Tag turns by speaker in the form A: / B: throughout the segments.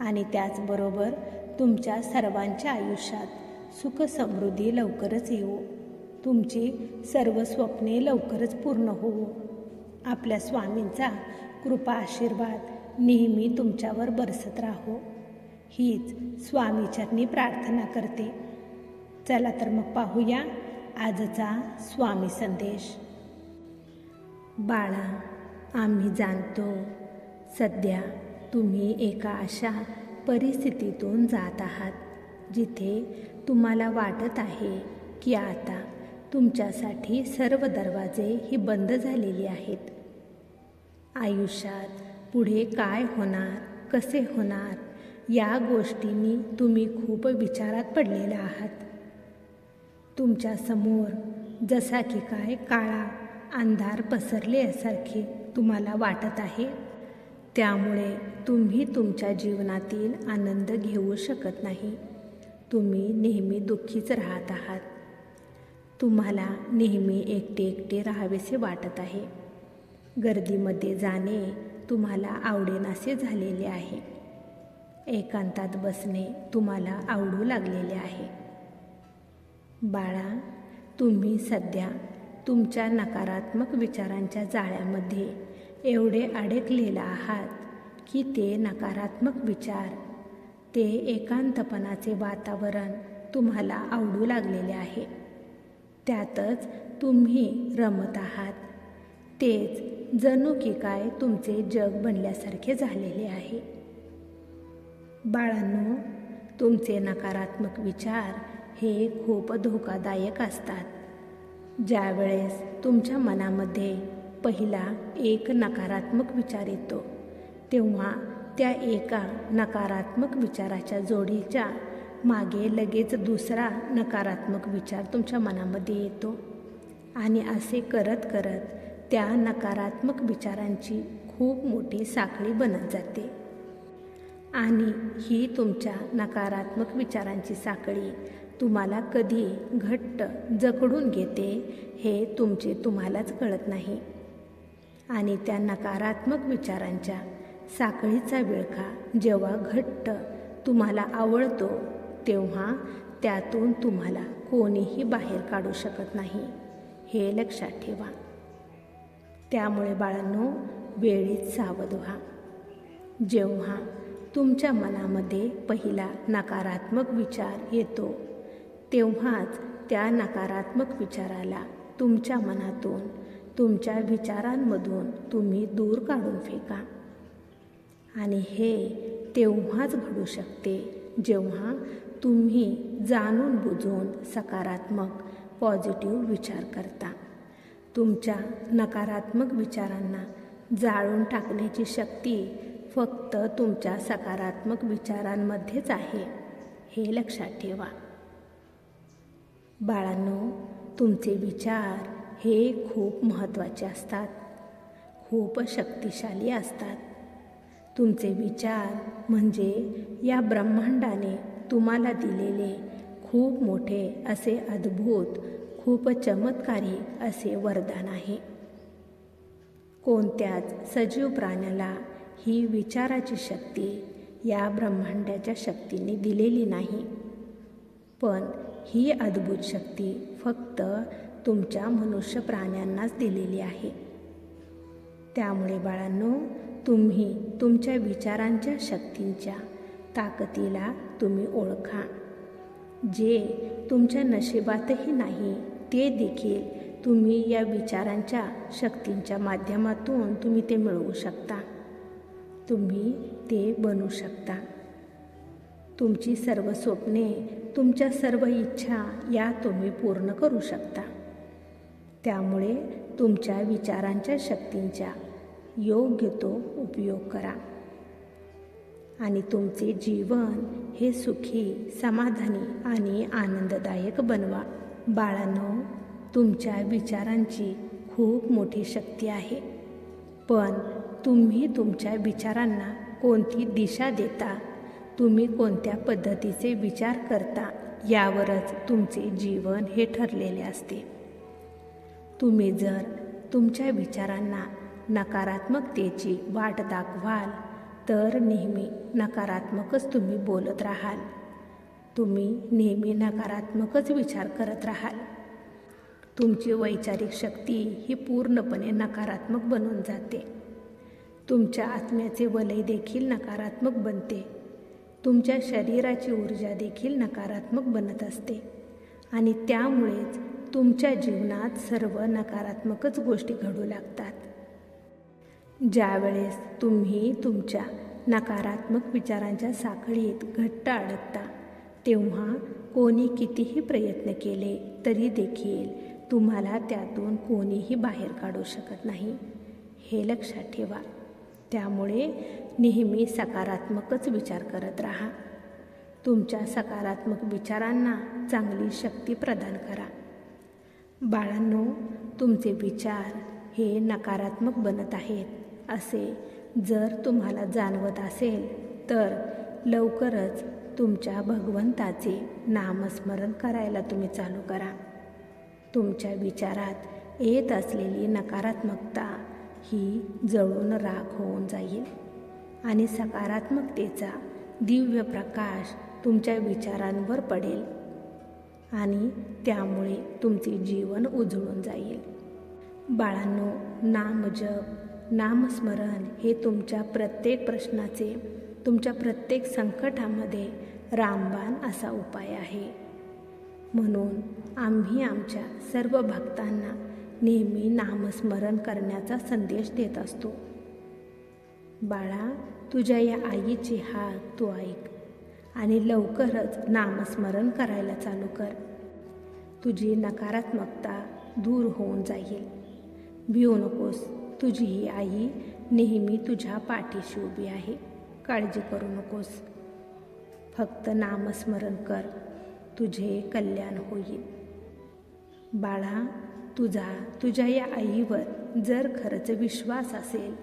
A: आणि त्याचबरोबर तुमच्या सर्वांच्या आयुष्यात सुख समृद्धी लवकरच येऊ तुमची सर्व स्वप्ने लवकरच पूर्ण होऊ आपल्या स्वामींचा कृपा आशीर्वाद नेहमी तुमच्यावर बरसत राहो. हीच स्वामीचरणी प्रार्थना करते. चला तर मग पाहूया आजचा स्वामी संदेश. बाळा आम्ही जाणतो सध्या तुम्ही एका अशा परिस्थितीतून जात आहात जिथे तुम्हाला वाटत आहे की आता तुमच्यासाठी सर्व दरवाजे ही बंद झालेली आहेत. आयुष्यात पुढे काय होणार कसे होणार या गोष्टींनी तुम्ही खूप विचारात पडलेला आहात. तुमच्यासमोर जसा की काय काळा अंधार पसरल्यासारखे तुम्हाला वाटत आहे? त्यामुळे तुम्ही तुमच्या जीवनातील आनंद घेऊ शकत नाही. तुम्ही नेहमी दुःखीच राहत आहात. तुम्हाला नेहमी एकटे एकटे राहावेसे वाटत आहे. गर्दीमध्ये जाणे तुम्हाला आवडेनासे झालेले आहे. एकांतात बसणे तुम्हाला आवडू लागलेले आहे. बाळा तुम्ही सध्या तुमच्या नकारात्मक विचारांच्या जाळ्यामध्ये एवढे अडकलेला आहात की ते नकारात्मक विचार. ते एकांतपणाचे वातावरण तुम्हाला आवडू लागलेले आहे. त्यातच तुम्ही रमत आहात. तेच जणू की काय तुमचे जग बनल्यासारखे झालेले आहे. बाळांनो तुमचे नकारात्मक विचार हे खूप धोकादायक असतात. ज्यावेळेस तुमच्या मनामध्ये पहिला एक नकारात्मक विचार येतो. तेव्हा त्या एका नकारात्मक विचाराच्या जोडीच्या मागे लगेच दुसरा नकारात्मक विचार तुमच्या मनामध्ये येतो. आणि असे करत करत त्या नकारात्मक विचारांची खूप मोठी साखळी बनत जाते. आणि ही तुमच्या नकारात्मक विचारांची साखळी तुम्हाला कधी घट्ट जकडून घेते हे तुमचे तुम्हालाच कळत नाही. आणि त्या नकारात्मक विचारांच्या साखळीचा विळखा जेव्हा घट्ट तुम्हाला आवडतो तेव्हा त्यातून तुम्हाला कोणीही बाहेर काढू शकत नाही. हे लक्षात ठेवा. त्यामुळे बाळांनो वेळीच सावध व्हा. जेव्हा तुमच्या मनामध्ये पहिला नकारात्मक विचार येतो तेव्हाच त्या नकारात्मक विचाराला तुमच्या मनातून तुमच्या विचारांमधून तुम्ही दूर काढून फेका. आणि हे तेव्हाच घडू शकते जेव्हा तुम्ही जाणून बुजून सकारात्मक पॉझिटिव्ह विचार करता. तुमच्या नकारात्मक विचारांना जाळून टाकण्याची शक्ती फक्त तुमच्या सकारात्मक विचारांमध्येच आहे हे लक्षात ठेवा. बाळांनो तुमचे विचार हे खूप महत्त्वाचे असतात. खूप शक्तिशाली असतात. तुमचे विचार म्हणजे या ब्रह्मांडाने तुम्हाला दिलेले खूप मोठे असे अद्भुत खूप चमत्कारी असे वरदान आहे. कोणत्याच सजीव प्राण्याला ही विचाराची शक्ती या ब्रह्मांडाच्या शक्तीने दिलेली नाही. पण ही अद्भुत शक्ती फक्त तुमच्या मनुष्य प्राण्यांनाच दिलेली आहे. त्यामुळे बाळांनो तुम्ही तुमच्या विचारांच्या शक्तींच्या ताकदीला तुम्ही ओळखा. जे तुमच्या नशिबातही नाही ते देखील तुम्ही या विचारांच्या शक्तींच्या माध्यमातून तुम्ही ते मिळवू शकता. तुम्ही ते बनू शकता. तुमची सर्व स्वप्ने तुमच्या सर्व इच्छा या तुम्ही पूर्ण करू शकता. त्यामुळे तुमच्या विचारांच्या शक्तींचा योग्य तो उपयोग करा. आणि तुमचे जीवन हे सुखी समाधानी आणि आनंददायक बनवा. बाळांनो तुमच्या विचारांची खूप मोठी शक्ती आहे. पण तुम्ही तुमच्या विचारांना कोणती दिशा देता? तुम्ही कोणत्या पद्धतीचे विचार करता? यावरच तुमचे जीवन हे ठरलेले असते. तुम्ही जर तुमच्या विचारांना नकारात्मकतेची वाट दाखवाल तर नेहमी नकारात्मकच तुम्ही बोलत राहाल. तुम्ही नेहमी नकारात्मकच विचार करत राहाल. तुमची वैचारिक शक्ती ही पूर्णपणे नकारात्मक बनून जाते. तुमच्या आत्म्याचे वलय देखील नकारात्मक बनते. तुमच्या शरीराची ऊर्जा देखील नकारात्मक बनत असते. आणि त्यामुळेच तुमच्या जीवनात सर्व नकारात्मकच गोष्टी घडू लागतात. ज्यावेळेस तुम्ही तुमच्या नकारात्मक विचारांच्या साखळीत घट्ट अडकता तेव्हा कोणी कितीही प्रयत्न केले तरी देखील तुम्हाला त्यातून कोणीही बाहेर काढू शकत नाही. हे लक्षात ठेवा. त्यामुळे नेहमी सकारात्मकच विचार करत राहा. तुमच्या सकारात्मक विचारांना चांगली शक्ती प्रदान करा. बाळांनो तुमचे विचार हे नकारात्मक बनत आहेत. असे जर तुम्हाला जाणवत असेल तर लवकरच तुमच्या भगवंताचे नामस्मरण करायला तुम्ही चालू करा. तुमच्या विचारात येत असलेली नकारात्मकता ही जळून राख होऊन जाईल आणि सकारात्मकतेचा दिव्य प्रकाश तुमच्या विचारांवर पडेल. आणि त्यामुळे तुमचे जीवन उजळून जाईल. बाळांनो नामजप नामस्मरण हे तुमच्या प्रत्येक प्रश्नाचे तुमच्या प्रत्येक संकटामध्ये रामबाण असा उपाय आहे. म्हणून आम्ही आमच्या सर्व भक्तांना नेहमी नामस्मरण करण्याचा संदेश देत असतो. बाळा तुझ्या या आईची हाक तू ऐक. आणि लवकरच नामस्मरण करायला चालू कर. तुझी नकारात्मकता दूर होऊन जाईल. भिऊ नकोस. तुझी ही आई नेहमी तुझ्या पाठीशी उभी आहे. काळजी करू नकोस. फक्त नामस्मरण कर. तुझे कल्याण होईल. बाळा तुझा तुझ्या या आईवर जर खरंच विश्वास असेल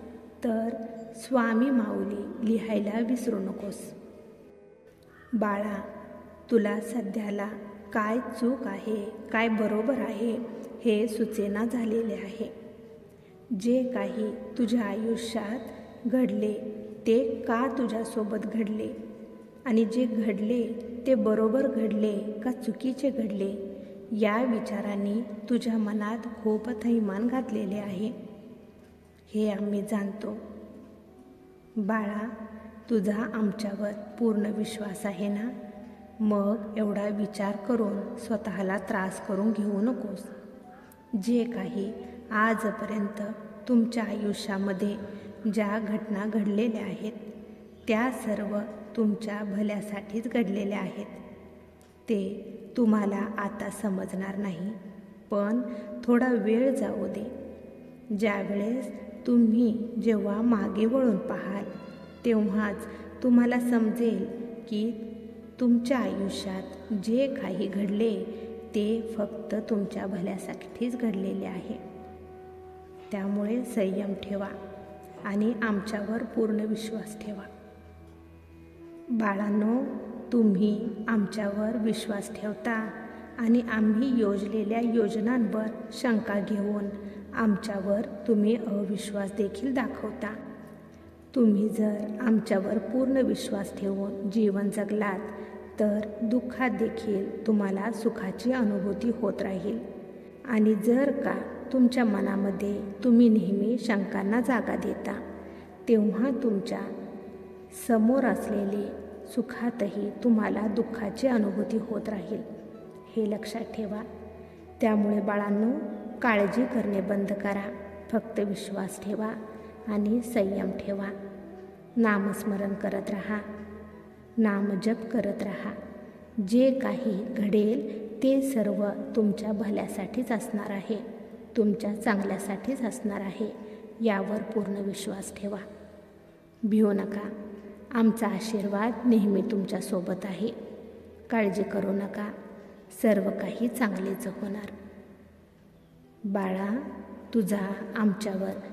A: तर स्वामी माऊली लिहायला विसरू नकोस. बाळा तुला सध्याला काय चूक आहे काय बरोबर आहे हे सुचेना झालेले आहे. जे काही तुझ्या आयुष्यात घडले ते का तुझ्यासोबत घडले? आणि जे घडले ते बरोबर घडले का चुकीचे घडले या विचारांनी तुझ्या मनात खूप थैमान घातलेले आहे. हे आम्ही जाणतो. बाळा तुझा आमच्यावर पूर्ण विश्वास आहे ना? मग एवढा विचार करून स्वतःला त्रास करून घेऊ नकोस. जे काही आजपर्यंत तुमच्या आयुष्यामध्ये ज्या घटना घडलेल्या आहेत त्या सर्व तुमच्या भल्यासाठीच घडलेल्या आहेत. ते तुम्हाला आता समजणार नाही पण थोडा वेळ जाऊ दे. ज्यावेळेस तुम्ही जेव्हा मागे वळून पाहाल तेव्हाच तुम्हाला समजेल की तुमच्या आयुष्यात जे काही घडले ते फक्त तुमच्या भल्यासाठीच घडलेले आहे. त्यामुळे संयम ठेवा आणि आमच्यावर पूर्ण विश्वास ठेवा. बाळांनो तुम्ही आमच्यावर विश्वास ठेवता आणि आम्ही योजलेल्या योजनांवर शंका घेऊन आमच्यावर तुम्ही अविश्वास देखील दाखवता. तुम्ही जर आमच्यावर पूर्ण विश्वास ठेवून जीवन जगलात तर दुःखात देखील तुम्हाला सुखाची अनुभूती होत राहील. आणि जर का तुमच्या मनामध्ये तुम्ही नेहमी शंकांना जागा देता तेव्हा तुमच्यासमोर असलेले सुखातही तुम्हाला दुःखाची अनुभूती होत राहील. हे लक्षात ठेवा. त्यामुळे बाळांनो काळजी करणे बंद करा. फक्त विश्वास ठेवा. आणि संयम ठेवा. नामस्मरण करत राहा. नामजप करत राहा. जे काही घडेल ते सर्व तुमच्या भल्यासाठीच असणार आहे. तुमच्या चांगल्यासाठीच असणार आहे. यावर पूर्ण विश्वास ठेवा. भिऊ नका. आमचा आशीर्वाद नेहमी तुमच्यासोबत आहे. काळजी करू नका. सर्व काही चांगलेच होणार. बाळा तुझा आमच्यावर